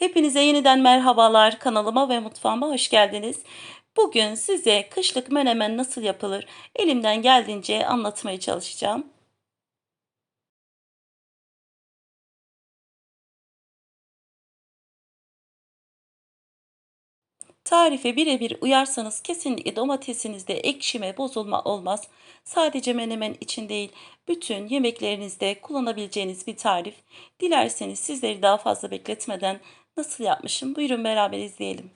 Hepinize yeniden merhabalar kanalıma ve mutfağıma hoş geldiniz. Bugün size kışlık menemen nasıl yapılır elimden geldiğince anlatmaya çalışacağım. Tarife birebir uyarsanız kesinlikle domatesinizde ekşime, bozulma olmaz. Sadece menemen için değil, bütün yemeklerinizde kullanabileceğiniz bir tarif. Dilerseniz sizleri daha fazla bekletmeden nasıl yapmışım buyurun beraber izleyelim.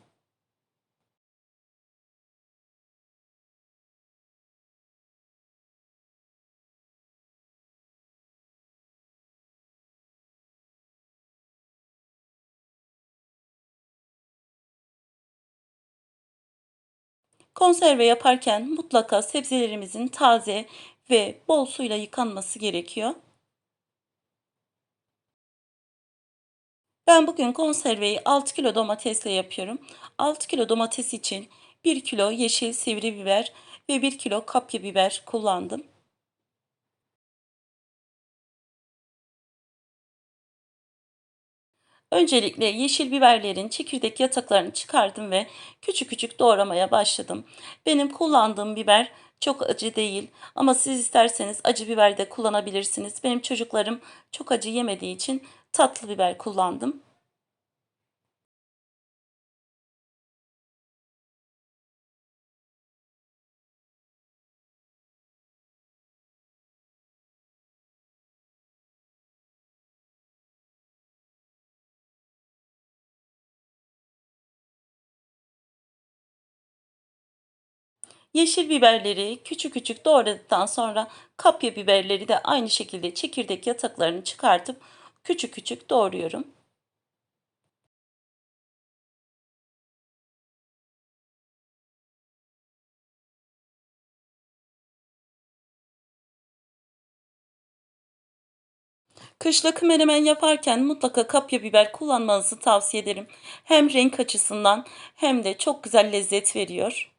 Konserve yaparken mutlaka sebzelerimizin taze ve bol suyla yıkanması gerekiyor. Ben bugün konserveyi 6 kilo domatesle yapıyorum. 6 kilo domates için 1 kilo yeşil sivri biber ve 1 kilo kapya biber kullandım. Öncelikle yeşil biberlerin çekirdek yataklarını çıkardım ve küçük küçük doğramaya başladım. Benim kullandığım biber çok acı değil ama siz isterseniz acı biber de kullanabilirsiniz. Benim çocuklarım çok acı yemediği için tatlı biber kullandım. Yeşil biberleri küçük küçük doğradıktan sonra kapya biberleri de aynı şekilde çekirdek yataklarını çıkartıp küçük küçük doğruyorum. Kışlık menemen yaparken mutlaka kapya biber kullanmanızı tavsiye ederim. Hem renk açısından hem de çok güzel lezzet veriyor.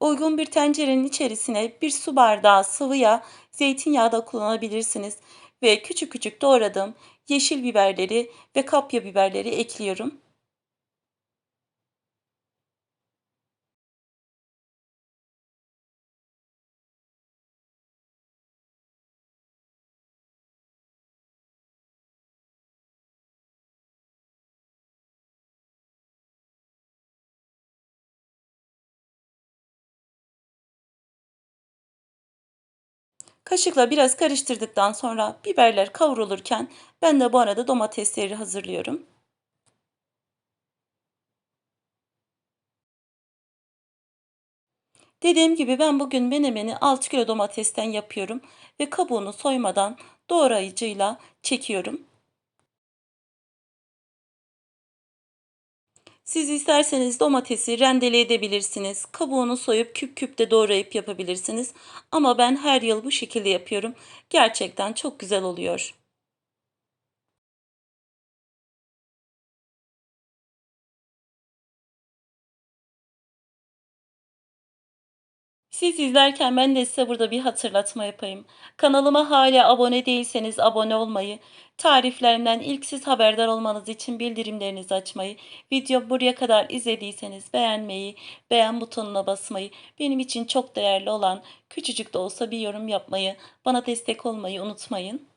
Uygun bir tencerenin içerisine bir su bardağı sıvı yağ, zeytinyağı da kullanabilirsiniz ve küçük küçük doğradığım yeşil biberleri ve kapya biberleri ekliyorum. Kaşıkla biraz karıştırdıktan sonra biberler kavrulurken ben de bu arada domatesleri hazırlıyorum. Dediğim gibi ben bugün menemeni 6 kilo domatesten yapıyorum ve kabuğunu soymadan doğrayıcıyla çekiyorum. Siz isterseniz domatesi rendele edebilirsiniz. Kabuğunu soyup küp küp de doğrayıp yapabilirsiniz. Ama ben her yıl bu şekilde yapıyorum. Gerçekten çok güzel oluyor. Siz izlerken ben de size burada bir hatırlatma yapayım. Kanalıma hala abone değilseniz abone olmayı, tariflerimden ilk siz haberdar olmanız için bildirimlerinizi açmayı, video buraya kadar izlediyseniz beğenmeyi, beğen butonuna basmayı, benim için çok değerli olan küçücük de olsa bir yorum yapmayı, bana destek olmayı unutmayın.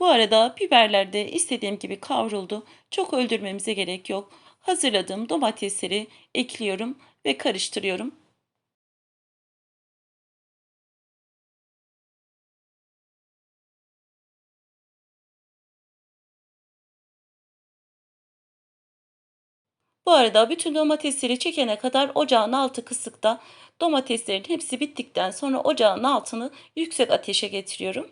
Bu arada biberler de istediğim gibi kavruldu. Çok öldürmemize gerek yok. Hazırladığım domatesleri ekliyorum ve karıştırıyorum. Bu arada bütün domatesleri çekene kadar ocağın altı kısıkta. Domateslerin hepsi bittikten sonra ocağın altını yüksek ateşe getiriyorum.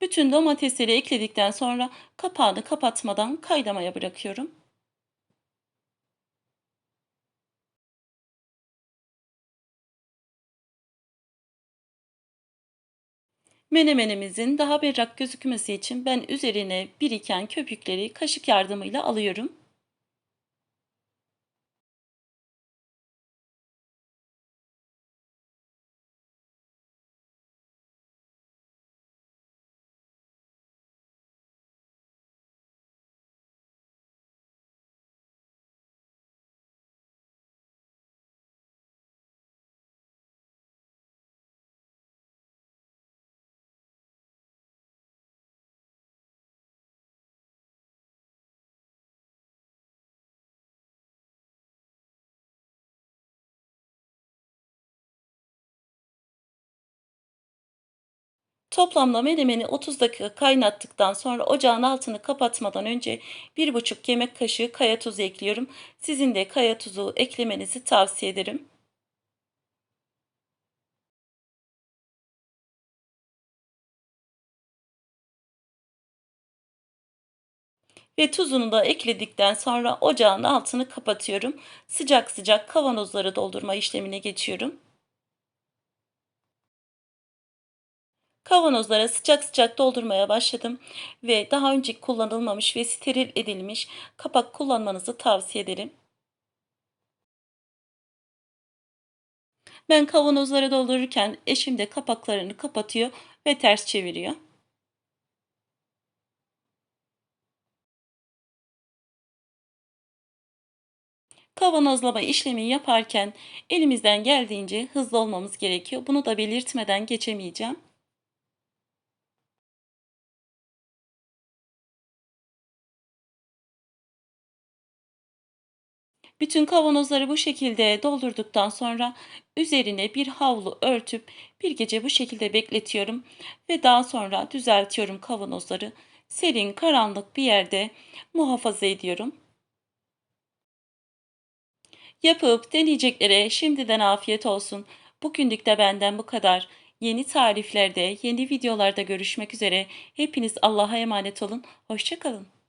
Bütün domatesleri ekledikten sonra kapağını kapatmadan kaynamaya bırakıyorum. Menemenimizin daha berrak gözükmesi için ben üzerine biriken köpükleri kaşık yardımıyla alıyorum. Toplamda menemeni 30 dakika kaynattıktan sonra ocağın altını kapatmadan önce 1,5 yemek kaşığı kaya tuzu ekliyorum. Sizin de kaya tuzu eklemenizi tavsiye ederim. Ve tuzunu da ekledikten sonra ocağın altını kapatıyorum. Sıcak sıcak kavanozları doldurma işlemine geçiyorum. Kavanozlara sıcak sıcak doldurmaya başladım ve daha önce kullanılmamış ve steril edilmiş kapak kullanmanızı tavsiye ederim. Ben kavanozlara doldururken eşim de kapaklarını kapatıyor ve ters çeviriyor. Kavanozlama işlemi yaparken elimizden geldiğince hızlı olmamız gerekiyor. Bunu da belirtmeden geçemeyeceğim. Bütün kavanozları bu şekilde doldurduktan sonra üzerine bir havlu örtüp bir gece bu şekilde bekletiyorum ve daha sonra düzeltiyorum kavanozları. Serin, karanlık bir yerde muhafaza ediyorum. Yapıp deneyeceklere şimdiden afiyet olsun. Bugünlük de benden bu kadar. Yeni tariflerde, yeni videolarda görüşmek üzere. Hepiniz Allah'a emanet olun. Hoşçakalın.